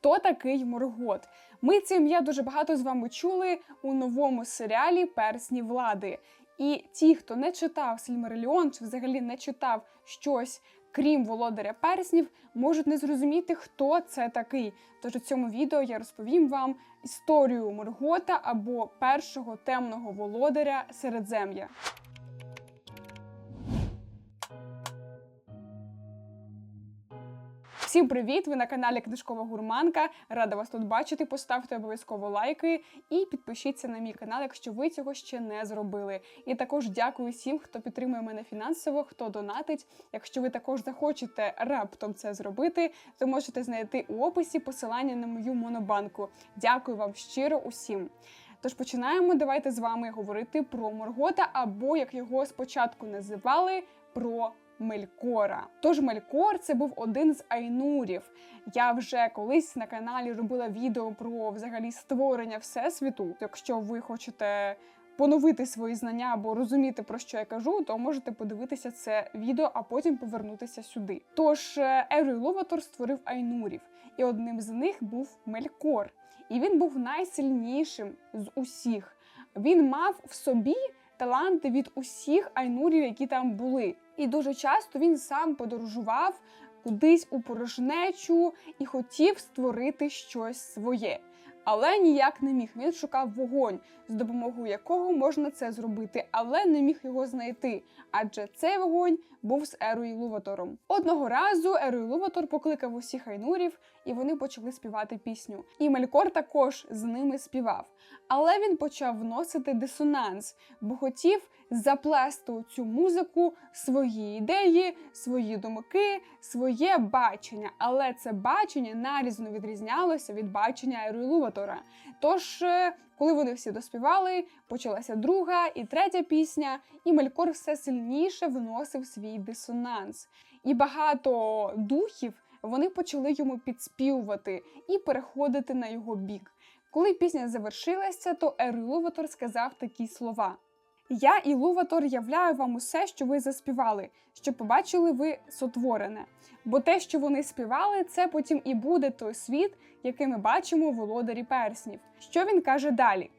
Хто такий Моргот? Ми це ім'я дуже багато з вами чули у новому серіалі Персні влади. І ті, хто не читав Сільмариліон, чи взагалі не читав щось, крім володаря перснів, можуть не зрозуміти, хто це такий. Тож у цьому відео я розповім вам історію Моргота або першого темного володаря Середзем'я. Всім привіт! Ви на каналі Книжкова Гурманка. Рада вас тут бачити. Поставте обов'язково лайки і підпишіться на мій канал, якщо ви цього ще не зробили. І також дякую всім, хто підтримує мене фінансово, хто донатить. Якщо ви також захочете раптом це зробити, то можете знайти у описі посилання на мою монобанку. Дякую вам щиро усім. Тож починаємо. Давайте з вами говорити про Моргота, або як його спочатку називали, про Мелькора. Тож Мелькор це був один з айнурів. Я вже колись на каналі робила відео про взагалі створення всесвіту. Якщо ви хочете поновити свої знання або розуміти про що я кажу, то можете подивитися це відео, а потім повернутися сюди. Тож Ерой Ловатор створив айнурів, і одним з них був Мелькор. І він був найсильнішим з усіх. Він мав в собі таланти від усіх айнурів, які там були. І дуже часто він сам подорожував кудись у порожнечу і хотів створити щось своє. Але ніяк не міг. Він шукав вогонь, з допомогою якого можна це зробити, але не міг його знайти. Адже цей вогонь був з Ерою Луватором. Одного разу Ерой Луватор покликав усіх айнурів, і вони почали співати пісню. І Мелькор також з ними співав. Але він почав вносити дисонанс, бо хотів заплести у цю музику свої ідеї, свої думки, своє бачення. Але це бачення нарізно відрізнялося від бачення Ерой Луватора. Тож, е, коли вони всі доспівали, почалася друга і третя пісня, і Мелькор все сильніше вносив свій дисонанс. І багато духів вони почали йому підспівувати і переходити на його бік. Коли пісня завершилася, то Ерилуватор сказав такі слова. Я і Луватор являю вам усе, що ви заспівали, що побачили ви сотворене. Бо те, що вони співали, це потім і буде той світ, який ми бачимо у володарі перснів. Що він каже далі?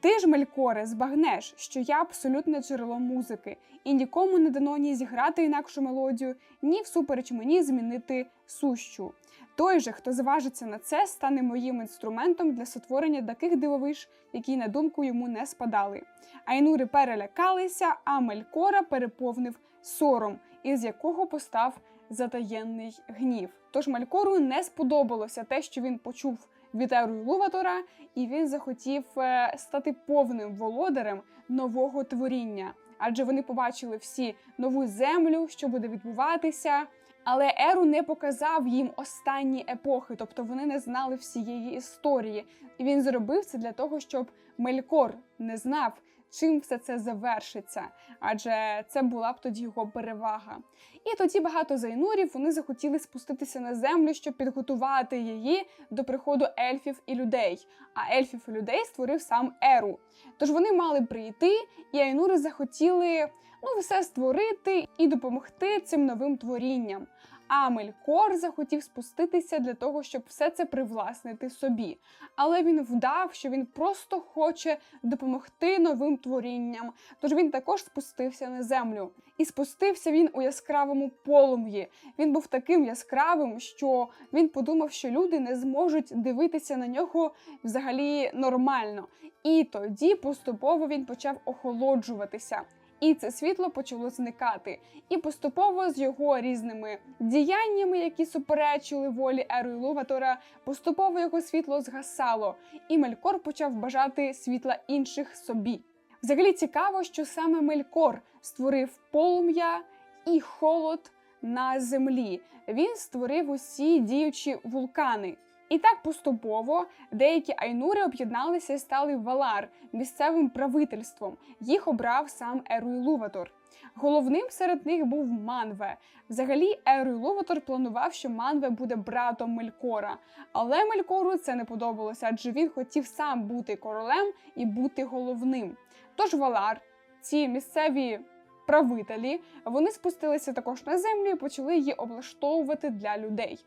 Ти ж, Мелькоре, збагнеш, що я абсолютне джерело музики, і нікому не дано ні зіграти інакшу мелодію, ні всупереч мені змінити сущу. Той же, хто зважиться на це, стане моїм інструментом для сотворення таких дивовиж, які на думку йому не спадали. Айнури перелякалися, а Мелькора переповнив сором, із якого постав затаєнний гнів. Тож Мелькору не сподобалося те, що він почув від Ерою Луватора, і він захотів е, стати повним володарем нового творіння. Адже вони побачили всі нову землю, що буде відбуватися. Але Еру не показав їм останні епохи, тобто вони не знали всієї історії. І він зробив це для того, щоб Мелькор не знав, чим все це завершиться, адже це була б тоді його перевага. І тоді багато зайнурів вони захотіли спуститися на землю, щоб підготувати її до приходу ельфів і людей. А ельфів і людей створив сам Еру. Тож вони мали прийти, і айнури захотіли ну, все створити і допомогти цим новим творінням. А Мелькор захотів спуститися для того, щоб все це привласнити собі. Але він вдав, що він просто хоче допомогти новим творінням. Тож він також спустився на землю. І спустився він у яскравому полум'ї. Він був таким яскравим, що він подумав, що люди не зможуть дивитися на нього взагалі нормально. І тоді поступово він почав охолоджуватися. І це світло почало зникати. І поступово з його різними діяннями, які суперечили волі Ерої Луватора, поступово його світло згасало, і Мелькор почав бажати світла інших собі. Взагалі цікаво, що саме Мелькор створив полум'я і холод на землі. Він створив усі діючі вулкани. І так поступово деякі айнури об'єдналися і стали Валар місцевим правительством. Їх обрав сам Еруй Луватор. Головним серед них був Манве. Взагалі, Еруй Луватор планував, що Манве буде братом Мелькора. Але Мелькору це не подобалося, адже він хотів сам бути королем і бути головним. Тож Валар, ці місцеві правителі, вони спустилися також на землю і почали її облаштовувати для людей.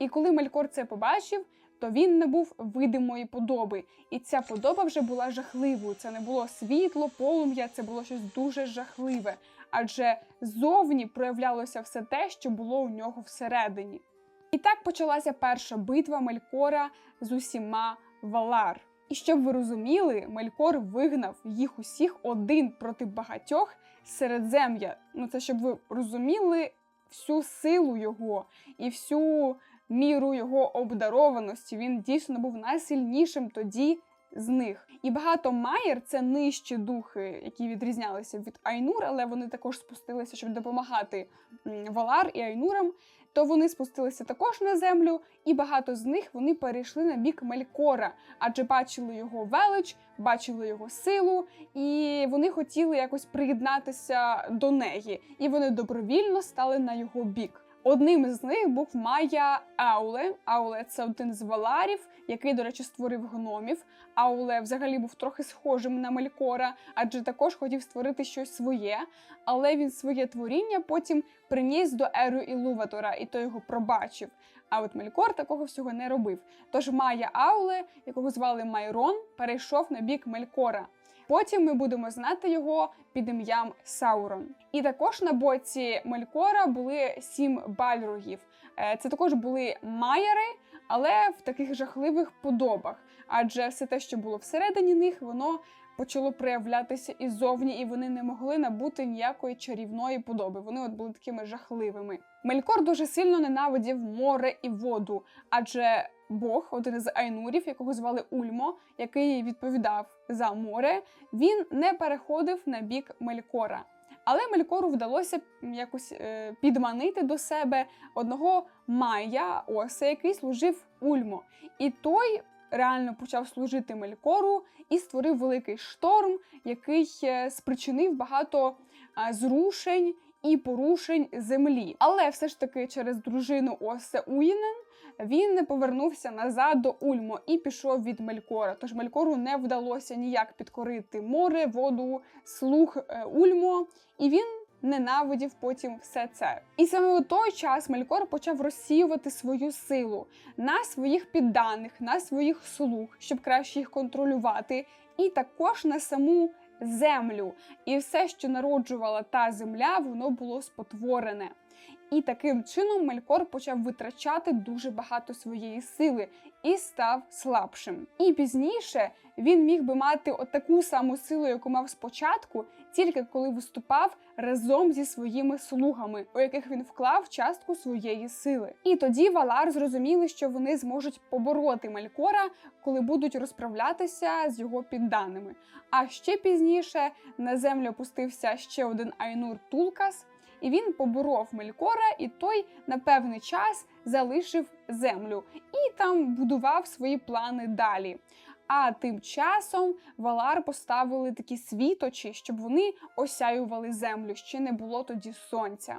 І коли Мелькор це побачив, то він набув видимої подоби. І ця подоба вже була жахливою. Це не було світло, полум'я, це було щось дуже жахливе. Адже зовні проявлялося все те, що було у нього всередині. І так почалася перша битва Мелькора з усіма Валар. І щоб ви розуміли, Мелькор вигнав їх усіх один проти багатьох середзем'я. Ну це щоб ви розуміли всю силу його і всю міру його обдарованості. Він дійсно був найсильнішим тоді з них. І багато Майер це нижчі духи, які відрізнялися від Айнур, але вони також спустилися, щоб допомагати Валар і Айнурам. То вони спустилися також на землю, і багато з них вони перейшли на бік Мелькора, адже бачили його велич, бачили його силу, і вони хотіли якось приєднатися до неї. І вони добровільно стали на його бік. Одним з них був Майя Ауле. Ауле це один з валарів, який, до речі, створив гномів. Ауле взагалі був трохи схожим на Мелькора, адже також хотів створити щось своє. Але він своє творіння потім приніс до Еру Ілуватора, і той його пробачив. А от Мелькор такого всього не робив. Тож Майя Ауле, якого звали Майрон, перейшов на бік Мелькора. Потім ми будемо знати його під ім'ям Саурон. І також на боці Мелькора були сім бальрогів. Е, Це також були майяри, але в таких жахливих подобах. Адже все те, що було всередині них, воно почало проявлятися іззовні, і вони не могли набути ніякої чарівної подоби. Вони от були такими жахливими. Мелькор дуже сильно ненавидів море і воду, адже Бог, один із айнурів, якого звали Ульмо, який відповідав за море, він не переходив на бік Мелькора. Але Мелькору вдалося якось е, підманити до себе одного майя Оса, який служив Ульмо. І той реально почав служити Мелькору і створив великий шторм, який е, спричинив багато зрушень і порушень землі. Але все ж таки через дружину Осе Уїнен він повернувся назад до Ульмо і пішов від Мелькора. Тож Мелькору не вдалося ніяк підкорити море, воду, слух е, Ульмо, і він ненавидів потім все це. І саме у той час Мелькор почав розсіювати свою силу на своїх підданих, на своїх слуг, щоб краще їх контролювати, і також на саму землю. І все, що народжувала та земля, воно було спотворене. І таким чином Мелькор почав витрачати дуже багато своєї сили і став слабшим. І пізніше він міг би мати отаку саму силу, яку мав спочатку, тільки коли виступав разом зі своїми слугами, у яких він вклав частку своєї сили. І тоді Валар зрозуміли, що вони зможуть побороти Мелькора, коли будуть розправлятися з його підданими. А ще пізніше на землю опустився ще один Айнур Тулкас. І він поборов Мелькора, і той на певний час залишив землю і там будував свої плани далі. А тим часом Валар поставили такі світочі, щоб вони осяювали землю. Ще не було тоді сонця.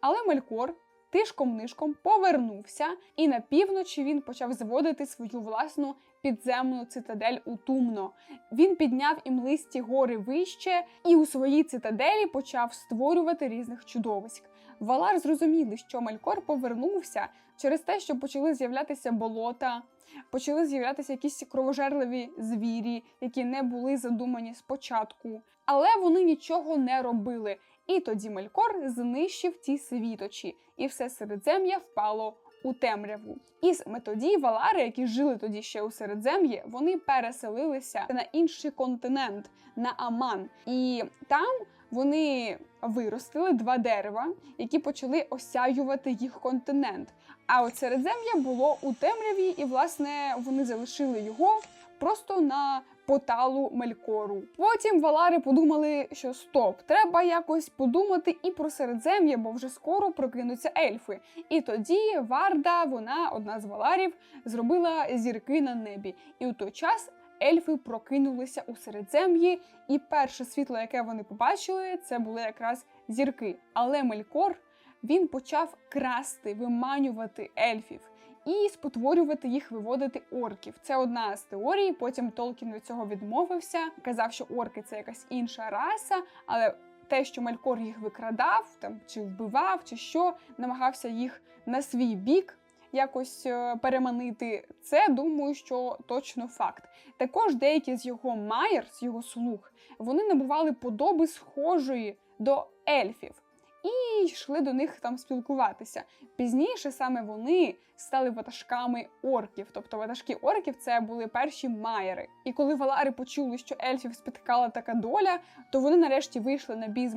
Але Мелькор тишком-нишком повернувся, і на півночі він почав зводити свою власну підземну цитадель у Тумно. Він підняв імлисті гори вище і у своїй цитаделі почав створювати різних чудовиськ. Валар зрозуміли, що Мелькор повернувся через те, що почали з'являтися болота, почали з'являтися якісь кровожерливі звірі, які не були задумані спочатку. Але вони нічого не робили. І тоді Мелькор знищив ті світочі, і все середзем'я впало у темряву. І саме тоді валари, які жили тоді ще у середзем'ї, вони переселилися на інший континент, на Аман. І там вони виростили два дерева, які почали осяювати їх континент. А от середзем'я було у темряві, і власне вони залишили його просто на поталу Мелькору. Потім валари подумали, що стоп, треба якось подумати і про середзем'я, бо вже скоро прокинуться ельфи. І тоді Варда, вона, одна з валарів, зробила зірки на небі. І у той час. Ельфи прокинулися у середзем'ї, і перше світло, яке вони побачили, це були якраз зірки. Але Мелькор він почав красти, виманювати ельфів і спотворювати їх, виводити орків. Це одна з теорій. Потім Толкін від цього відмовився, казав, що орки це якась інша раса, але те, що Мелькор їх викрадав, там чи вбивав, чи що, намагався їх на свій бік якось е, переманити. Це думаю, що точно факт. Також деякі з його майер, з його слуг, вони набували подоби схожої до ельфів. І йшли до них там спілкуватися. Пізніше саме вони стали ватажками орків. Тобто ватажки орків це були перші майери. І коли валари почули, що ельфів спіткала така доля, то вони нарешті вийшли на бій з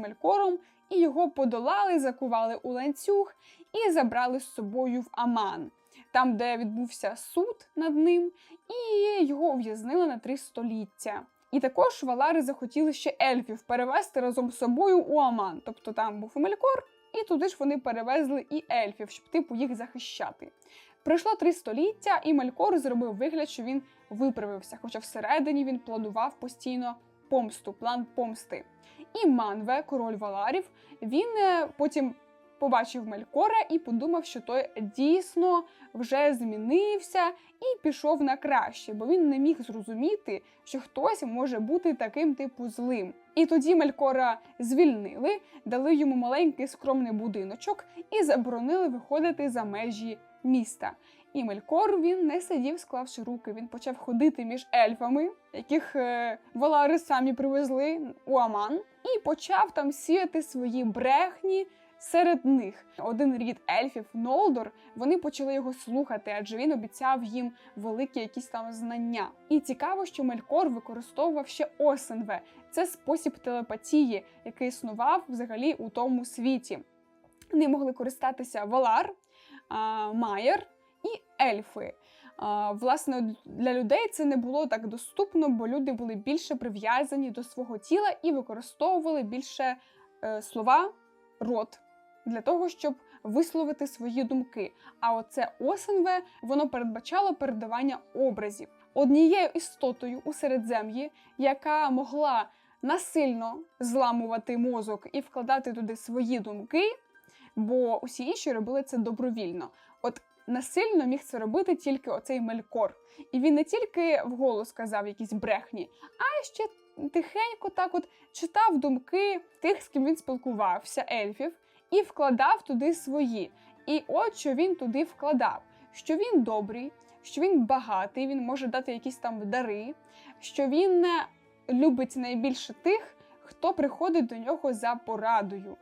і його подолали, закували у ланцюг і забрали з собою в Аман, там, де відбувся суд над ним, і його ув'язнили на три століття. І також валари захотіли ще ельфів перевезти разом з собою у Аман. Тобто там був Мелькор, і туди ж вони перевезли і ельфів, щоб типу їх захищати. Пройшло три століття, і Мелькор зробив вигляд, що він виправився, хоча всередині він планував постійно помсту, план помсти. І Манве, король Валарів, він е, потім побачив Мелькора і подумав, що той дійсно вже змінився і пішов на краще, бо він не міг зрозуміти, що хтось може бути таким типу злим. І тоді Мелькора звільнили, дали йому маленький скромний будиночок і заборонили виходити за межі міста. І Мелькор він не сидів, склавши руки. Він почав ходити між ельфами, яких е, валари самі привезли у Аман, і почав там сіяти свої брехні. Серед них один рід ельфів Нолдор. Вони почали його слухати, адже він обіцяв їм великі якісь там знання. І цікаво, що Мелькор використовував ще Осенве. Це спосіб телепатії, який існував взагалі у тому світі. Ним могли користатися Валар, Майер і ельфи. Власне, для людей це не було так доступно, бо люди були більше прив'язані до свого тіла і використовували більше е, слова, рот для того, щоб висловити свої думки. А оце осенве воно передбачало передавання образів однією істотою у середзем'ї, яка могла насильно зламувати мозок і вкладати туди свої думки, бо усі інші робили це добровільно. От насильно міг це робити тільки оцей Мелькор. І він не тільки вголос казав якісь брехні, а ще тихенько так от читав думки тих, з ким він спілкувався, ельфів, і вкладав туди свої. І от що він туди вкладав: що він добрий, що він багатий, він може дати якісь там дари, що він любить найбільше тих, хто приходить до нього за порадою.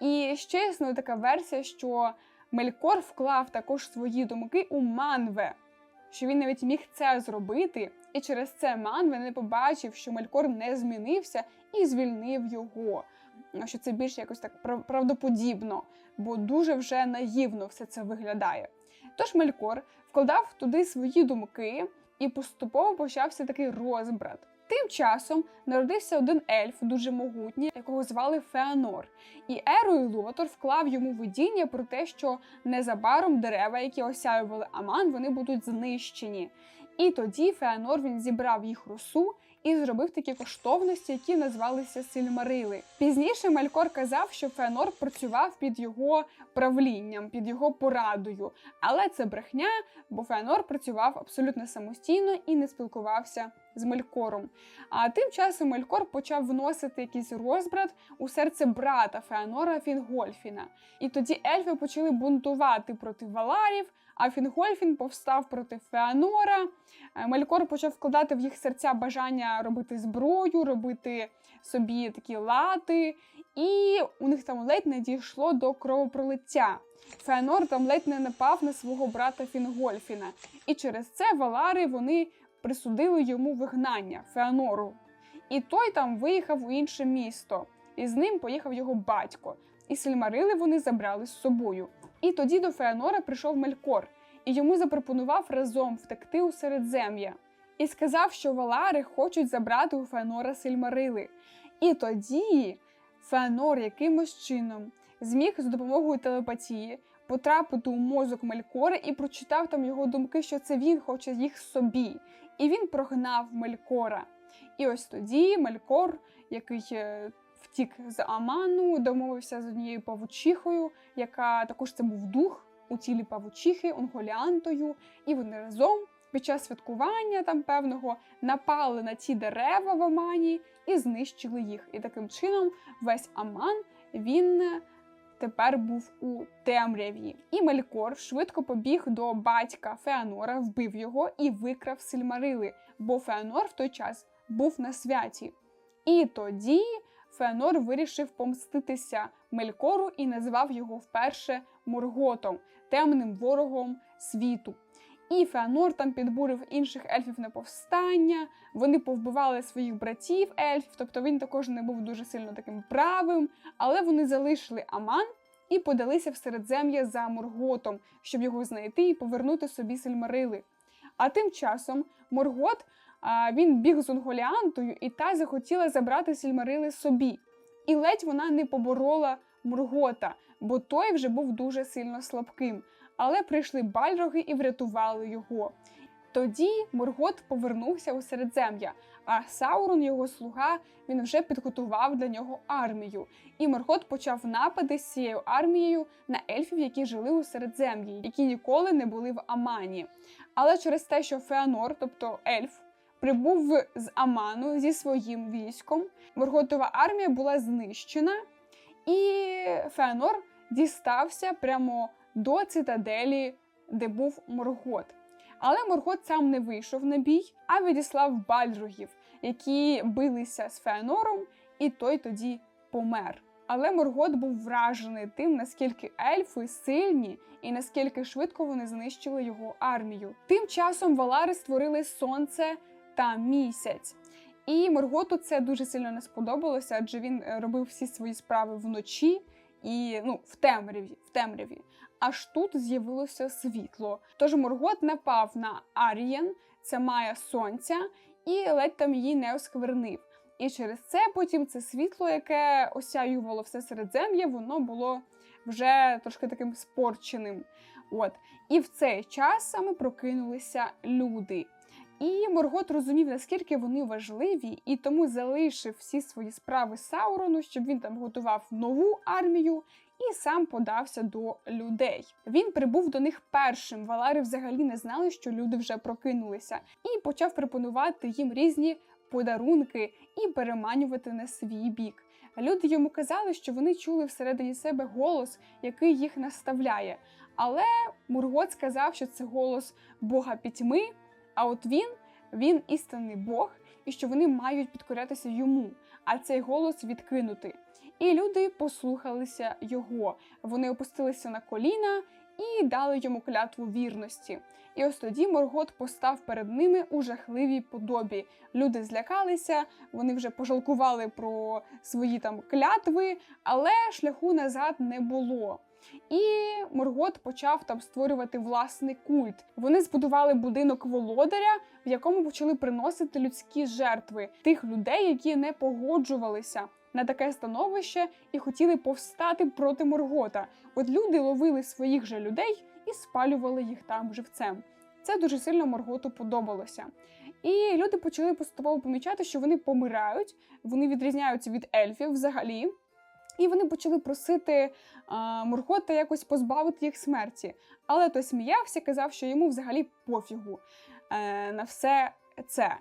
І ще існує така версія, що Мелькор вклав також свої думки у Манве, що він навіть міг це зробити, і через це Манве не побачив, що Мелькор не змінився і звільнив його. Що це більш якось так правдоподібно, бо дуже вже наївно все це виглядає. Тож Мелькор вкладав туди свої думки, і поступово почався такий розбрат. Тим часом народився один ельф, дуже могутній, якого звали Феанор. І Еро і Лотор вклав йому видіння про те, що незабаром дерева, які осяювали Аман, вони будуть знищені. І тоді Феанор він зібрав їх росу і зробив такі коштовності, які назвалися Сильмарили. Пізніше Мелькор казав, що Феанор працював під його правлінням, під його порадою. Але це брехня, бо Феанор працював абсолютно самостійно і не спілкувався з Мелькором. А тим часом Мелькор почав вносити якийсь розбрат у серце брата Феанора Фінгольфіна. І тоді ельфи почали бунтувати проти Валарів. А Фінгольфін повстав проти Феанора. Е, Мелькор почав вкладати в їх серця бажання робити зброю, робити собі такі лати, і у них там ледь не дійшло до кровопролиття. Феанор там ледь не напав на свого брата Фінгольфіна. І через це Валари вони присудили йому вигнання Феанору. І той там виїхав у інше місто, і з ним поїхав його батько. І сельмарили вони забрали з собою. І тоді до Феанора прийшов Мелькор, і йому запропонував разом втекти у середзем'я. І сказав, що Валари хочуть забрати у Феанора сельмарили. І тоді Феанор якимось чином зміг з допомогою телепатії потрапити у мозок Мелькора і прочитав там його думки, що це він хоче їх собі. І він прогнав Мелькора. І ось тоді Мелькор, який е, втік з Аману, домовився з однією павучихою, яка також це був дух у тілі павучихи, Онголіантою, і вони разом під час святкування там певного напали на ті дерева в Амані і знищили їх. І таким чином весь Аман він тепер був у темряві. І Мелькор швидко побіг до батька Феанора, вбив його і викрав Сильмарили, бо Феанор в той час був на святі. І тоді Феанор вирішив помститися Мелькору і назвав його вперше Морготом, темним ворогом світу. І Феанор там підбурив інших ельфів на повстання. Вони повбивали своїх братів ельфів, тобто він також не був дуже сильно таким правим, але вони залишили Аман і подалися в середзем'я за Морготом, щоб його знайти і повернути собі сельмарили. А тим часом Моргот він біг з Унголіантою, і та захотіла забрати сільмарили собі. І ледь вона не поборола Моргота, бо той вже був дуже сильно слабким. Але прийшли бальроги і врятували його. Тоді Моргот повернувся у середзем'я, а Саурон, його слуга, він вже підготував для нього армію. І Моргот почав напади з цією армією на ельфів, які жили у середзем'ї, які ніколи не були в Амані. Але через те, що Феанор, тобто ельф, прибув з Аману зі своїм військом, Морготова армія була знищена, і Феанор дістався прямо до цитаделі, де був Моргот. Але Моргот сам не вийшов на бій, а відіслав бальрогів, які билися з Феанором, і той тоді помер. Але Моргот був вражений тим, наскільки ельфи сильні і наскільки швидко вони знищили його армію. Тим часом Валари створили сонце та місяць. І Морготу це дуже сильно не сподобалося, адже він е, робив всі свої справи вночі і ну, в темряві. в темряві. Аж тут з'явилося світло. Тож Моргот напав на Арієн, це Майя сонця, і ледь там її не осквернив. І через це потім це світло, яке осяювало все середзем'я, воно було вже трошки таким спорченим. От. І в цей час саме прокинулися люди. І Моргот розумів, наскільки вони важливі, і тому залишив всі свої справи Саурону, щоб він там готував нову армію і сам подався до людей. Він прибув до них першим. Валари взагалі не знали, що люди вже прокинулися, і почав пропонувати їм різні подарунки і переманювати на свій бік. Люди йому казали, що вони чули всередині себе голос, який їх наставляє. Але Мургот сказав, що це голос Бога пітьми. А от він, він істинний Бог, і що вони мають підкорятися йому, а цей голос відкинути. І люди послухалися його. Вони опустилися на коліна і дали йому клятву вірності. І ось тоді Моргот постав перед ними у жахливій подобі. Люди злякалися, вони вже пожалкували про свої там клятви, але шляху назад не було. І Моргот почав там створювати власний культ. Вони збудували будинок володаря, в якому почали приносити людські жертви тих людей, які не погоджувалися на таке становище і хотіли повстати проти Моргота. От люди ловили своїх же людей і спалювали їх там живцем. Це дуже сильно Морготу подобалося. І люди почали поступово помічати, що вони помирають, вони відрізняються від ельфів взагалі. І вони почали просити а, Моргота якось позбавити їх смерті. Але той сміявся, казав, що йому взагалі пофігу е, на все це.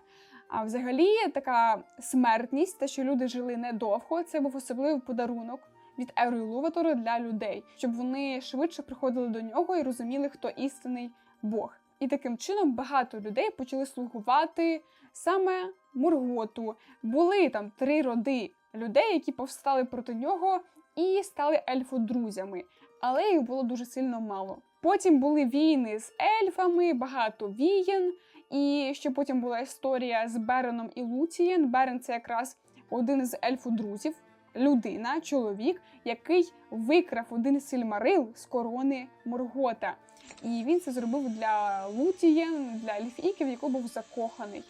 А взагалі, така смертність, те, що люди жили недовго, це був особливий подарунок від Ерилуватора для людей, щоб вони швидше приходили до нього і розуміли, хто істинний Бог. І таким чином багато людей почали слугувати саме Мурготу. Були там три роди людей, які повстали проти нього і стали ельфодрузями, але їх було дуже сильно мало. Потім були війни з ельфами, багато вієн. І ще потім була історія з Береном і Луцієн. Берен це якраз один з ельфодрузів, людина, чоловік, який викрав один сільмарил з корони Моргота. І він це зробив для Лутієн, для ельфійків, який був закоханий.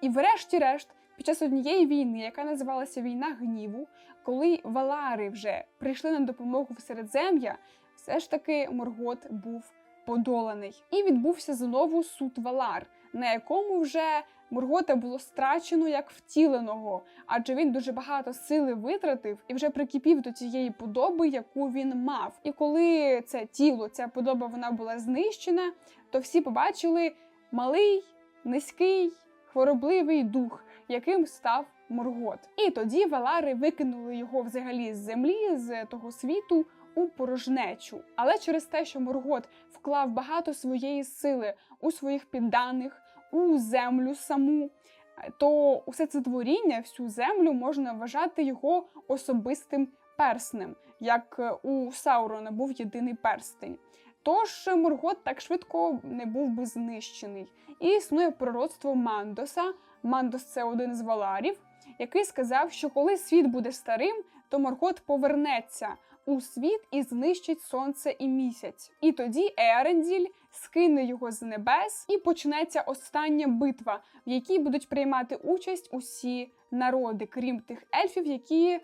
І врешті-решт, під час однієї війни, яка називалася Війна гніву, коли Валари вже прийшли на допомогу в середзем'я, все ж таки Моргот був подоланий. І відбувся знову суд Валар, на якому вже Моргота було страчено як втіленого, адже він дуже багато сили витратив і вже прикипів до цієї подоби, яку він мав. І коли це тіло, ця подоба вона була знищена, то всі побачили малий, низький, хворобливий дух, яким став Моргот. І тоді Валари викинули його взагалі з землі, з того світу у порожнечу. Але через те, що Моргот вклав багато своєї сили у своїх підданих, у землю саму, то усе це творіння, всю землю можна вважати його особистим перснем, як е, у Саурона був єдиний перстень. Тож Моргот так швидко не був би знищений. І існує пророцтво Мандоса. Мандос це один з валарів, який сказав, що коли світ буде старим, то Моргот повернеться у світ і знищить сонце і місяць. І тоді Еренділь скине його з небес, і почнеться остання битва, в якій будуть приймати участь усі народи, крім тих ельфів, які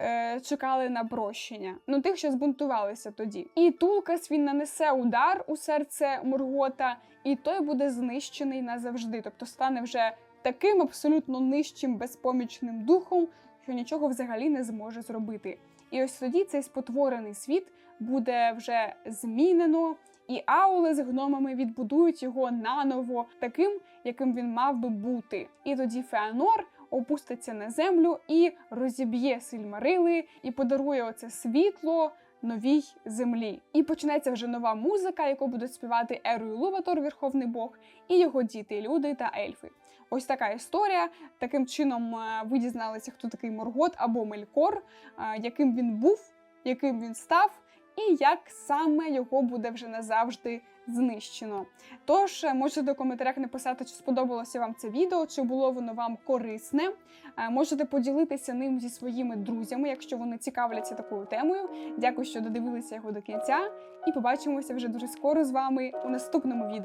е, чекали на прощення. Ну тих, що збунтувалися тоді. І Тулкас він нанесе удар у серце Мургота, і той буде знищений назавжди, тобто стане вже таким абсолютно нижчим, безпомічним духом, що нічого взагалі не зможе зробити. І ось тоді цей спотворений світ буде вже змінено, і аули з гномами відбудують його наново, таким, яким він мав би бути. І тоді Феанор опуститься на землю і розіб'є сильмарили, і подарує оце світло новій землі. І почнеться вже нова музика, яку будуть співати Еру Ілуватор, Верховний Бог, і його діти, люди та ельфи. Ось така історія. Таким чином е, ви дізналися, хто такий Моргот або Мелькор, е, яким він був, яким він став, і як саме його буде вже назавжди знищено. Тож е, можете в коментарях написати, чи сподобалося вам це відео, чи було воно вам корисне. Можете поділитися ним зі своїми друзями, якщо вони цікавляться такою темою. Дякую, що додивилися його до кінця, і побачимося вже дуже скоро з вами у наступному відео.